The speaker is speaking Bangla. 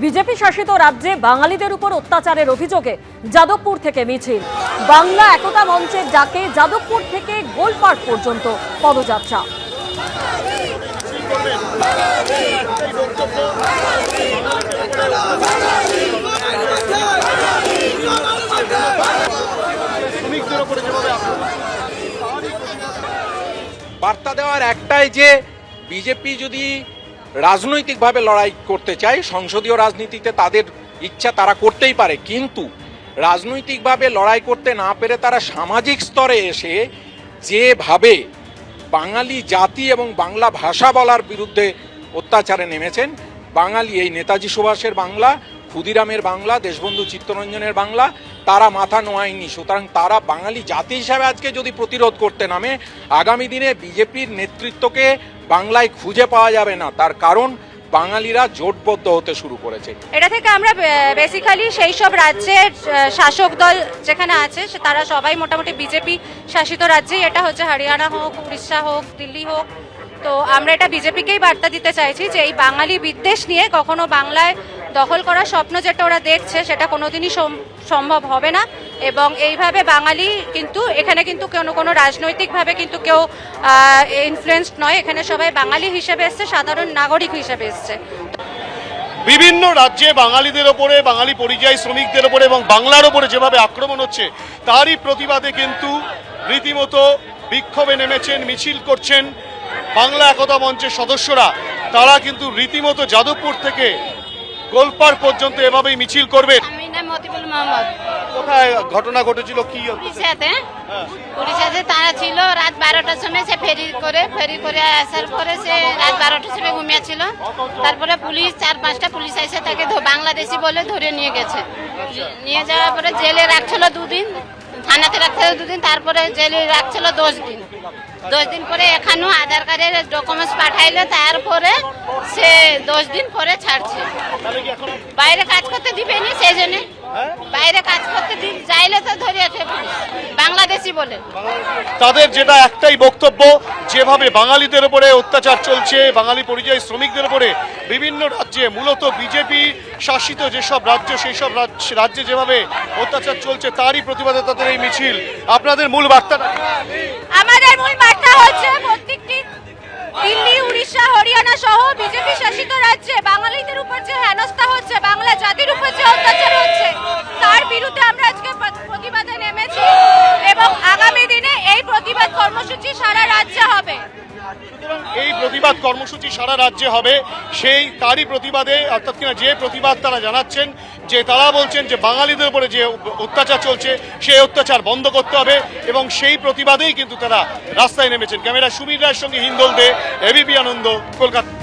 বিজেপি শাসিত রাজ্যে বাঙালিদের উপর অত্যাচারের অভিযোগে যাদবপুর থেকে মিছিল। বাংলা একতা মঞ্চের ডাকে যাদবপুর থেকে গোলপার্ক পর্যন্ত পদযাত্রা। বার্তা দেওয়ার একটাই যে, বিজেপি যদি রাজনৈতিকভাবে লড়াই করতে চায়, সংসদীয় রাজনীতিতে তাদের ইচ্ছা তারা করতেই পারে, কিন্তু রাজনৈতিকভাবে লড়াই করতে না পেরে তারা সামাজিক স্তরে এসে যেভাবে বাঙালি জাতি এবং বাংলা ভাষা বলার বিরুদ্ধে অত্যাচারে নেমেছেন, বাঙালি এই নেতাজি সুভাষের বাংলা, ক্ষুদিরামের বাংলা, দেশবন্ধু চিত্তরঞ্জনের বাংলা, তারা মাথা নোয়ায়নি। সুতরাং তারা বাঙালি জাতি হিসাবে আজকে যদি প্রতিরোধ করতে নামে, আগামী দিনে বিজেপির নেতৃত্বকে বাংলায় খুঁজে পাওয়া যাবে না। তার কারণ বাঙালিরা জোটবদ্ধ হতে শুরু করেছে। এটা থেকে আমরা বেসিক্যালি সেই সব রাজ্যের শাসক দল যেখানে আছে তারা সবাই মোটামুটি বিজেপি শাসিত রাজ্যেই এটা হচ্ছে হরিয়ানা হোক, উড়িষ্যা হোক, দিল্লি হোক। তো আমরা এটা বিজেপিকেই বার্তা দিতে চাইছি যে এই বাঙালি বিদ্বেষ নিয়ে কখনো বাংলায় দখল করার স্বপ্ন যেটা ওরা দেখছে, সেটা কোনোদিনই সম্ভব হবে না। এবং এইভাবে বাঙালি কিন্তু এখানে কিন্তু কোনো কোনো রাজনৈতিকভাবে কিন্তু কেউ ইনফ্লুয়েন্সড নয়। এখানে সবাই বাঙালি হিসেবে এসছে, সাধারণ নাগরিক হিসেবে এসছে। বিভিন্ন রাজ্যে বাঙালিদের ওপরে, বাঙালি পরিযায়ী শ্রমিকদের ওপরে এবং বাংলার ওপরে যেভাবে আক্রমণ হচ্ছে, তারই প্রতিবাদে কিন্তু রীতিমতো বিক্ষোভে নেমেছেন, মিছিল করছেন বাংলা একতা মঞ্চের সদস্যরা। তারা কিন্তু রীতিমতো যাদবপুর থেকে গোলপাড় পর্যন্ত এভাবেই মিছিল করবে মতিবুল মোহাম্মদ কোথায় ঘটনা ঘটেছিল? কি উড়িষ্যাতে উড়িষ্যাতে তারা ছিল রাত বারোটার সময় সে ফেরি করে ফেরি করে আসার পরে সে রাত বারোটার সময় ঘুমিয়েছিল তারপরে পুলিশ চার পাঁচটা পুলিশ এসে তাকে বাংলাদেশি বলে ধরে নিয়ে গেছে। নিয়ে যাওয়ার পরে জেলে রাখছিল দুদিন থানাতে রাখছিল দুদিন তারপরে জেলে রাখছিল দশ দিন। দশ দিন পরে এখানেও আধার কার্ডের ডকুমেন্টস পাঠাইলে তারপরে সে দশ দিন পরে ছাড়ছে। বাইরে কাজ করতে দিবেনি সেই জন্য। বাইরে কাজ করতে দি যাইলে তো ধরিয়েছে পুলিশ বাংলাদেশি বলে। তাদের যেটা একটাই বক্তব্য যেভাবে বাঙালিদের উপরে অত্যাচার চলছে বাঙালি পরিযায়ী শ্রমিকদের উপরে বিভিন্ন রাজ্যে মূলত বিজেপি শাসিত যেসব রাজ্য সেই সব রাজ্যে যেভাবে অত্যাচার চলছে তারই প্রতিবাদে তাদের এই মিছিল। আপনাদের মূল বার্তাটা আমাদের মূল হচ্ছে প্রত্যেকটি দিল্লি, উড়িষ্যা, হরিয়ানা সহ বিজেপি শাসিত রাজ্যে বাঙালিদের উপর যে হেনস্থা হচ্ছে, বাংলা জাতির উপর যে অত্যাচার হচ্ছে, তার বিরুদ্ধে আমরা আজকে প্রতিবাদে নেমেছি এবং আগামী দিনে এই প্রতিবাদ কর্মসূচি সারা রাজ্যে হবে। এই প্রতিবাদ কর্মসূচি সারা রাজ্যে হবে। সেই তারই প্রতিবাদে, অর্থাৎ কিনা যে প্রতিবাদ তারা জানাচ্ছেন যে তারা বলছেন যে বাঙালিদের উপরে যে অত্যাচার চলছে, সেই অত্যাচার বন্ধ করতে হবে এবং সেই প্রতিবাদেই কিন্তু তারা রাস্তায় নেমেছেন। ক্যামেরা সুবীর রায়ের সঙ্গে হিন্দল দে, এবিপি আনন্দ, কলকাতা।